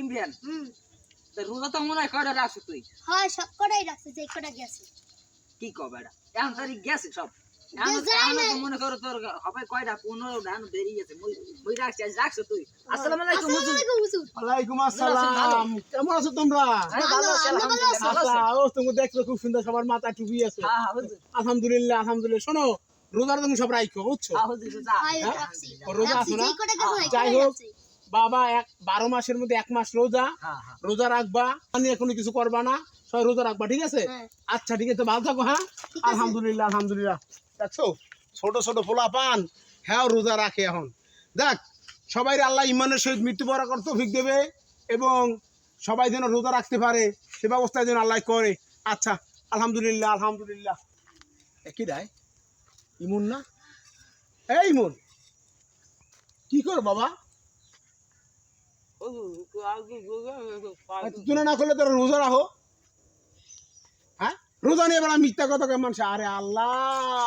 ইমরান হুম। তা রোজা তো মনে হয় কয়টা রাখছো তুই? হয় সব কটাই রাখছে যে কটা গেছে। কি কব এটা? এখন গেছে সব। এখন যে যায় এখন না। তো মনে করো তোর হবে কয়টা? পনেরো দেরি গেছে। মই রাখছি আজ রাখছো তুই? আসসালামু আলাইকুম হুজুর। ওয়ালাইকুম আসসালাম। কেমন আছো তোমরা? ভালো আছি আচ্ছা আছি। ও তুমি দেখছ খুব সুন্দর সবার মাথা টুপি আছে। হ্যাঁ হ্যাঁ আলহামদুলিল্লাহ আলহামদুলিল্লাহ। শোনো রোজার তুমি সব রাখো বুঝছ? হ্যাঁ রোজা আছে না? যাই হোক। বাবা এক বারো মাসের মধ্যে এক মাস রোজা। হ্যাঁ হ্যাঁ। রোজা রাখবা নিয়ে কোনো কিছু করবা না সবাই রোজা রাখবা ঠিক আছে? হ্যাঁ। আচ্ছা ঠিক আছে ভালো থাকো হ্যাঁ? আলহামদুলিল্লাহ আলহামদুলিল্লাহ। দেখছ? ছোট ছোট পোলা পান হ্যাঁ রোজা রাখে এখন। দেখ সবাই আল্লাহ ইমানের সহিত মৃত্যুবরণ করতে ভিক দেবে এবং সবাই যেন রোজা রাখতে পারে সে ব্যবস্থা যেন আল্লাহ করে। আচ্ছা আলহামদুলিল্লাহ আলহামদুলিল্লাহ। এ কি রায় ইমুন না? এই ইমুন। কি কর বাবা? তুই না করলে তোর রোজা রাখো। হ্যাঁ? রোজা নিয়ে বেলা মিথ্যা কথা কেমন মানুষ? আরে আল্লাহ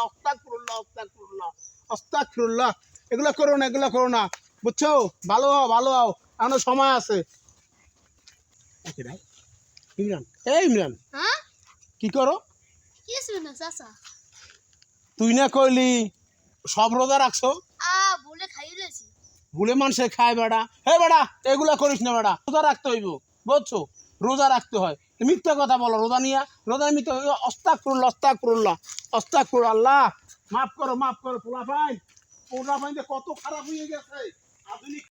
অস্তাক ফুরুল্লাহ অস্তাক ফুরুল্লাহ অস্তাক ফুরুল্লাহ এগুলো করো না এগুলো করো না। বুঝছ? ভালো হও ভালো হও। এখনও সময় আছে। ইমরান এই ইমরান। হ্যাঁ? কি করো? তুই না কইলি সব রোজা রাখছো? ভুলে মানুষে খায় বেড়া। হে বেড়া, এগুলা করিস না বেড়া। রোজা রাখতে হইব, বুঝছ? রোজা রাখতে হয়। মিথ্যা কথা বলো, রোজা নিয়া, রোজা মিথ্যা অস্তাক করল অস্তাক করুল্লা অস্তাক করু আল্লাহ। মাফ করো মাফ করো পোলা ফাইন পোলা ফাইন কত খারাপ হয়ে গেছে। আধুনিক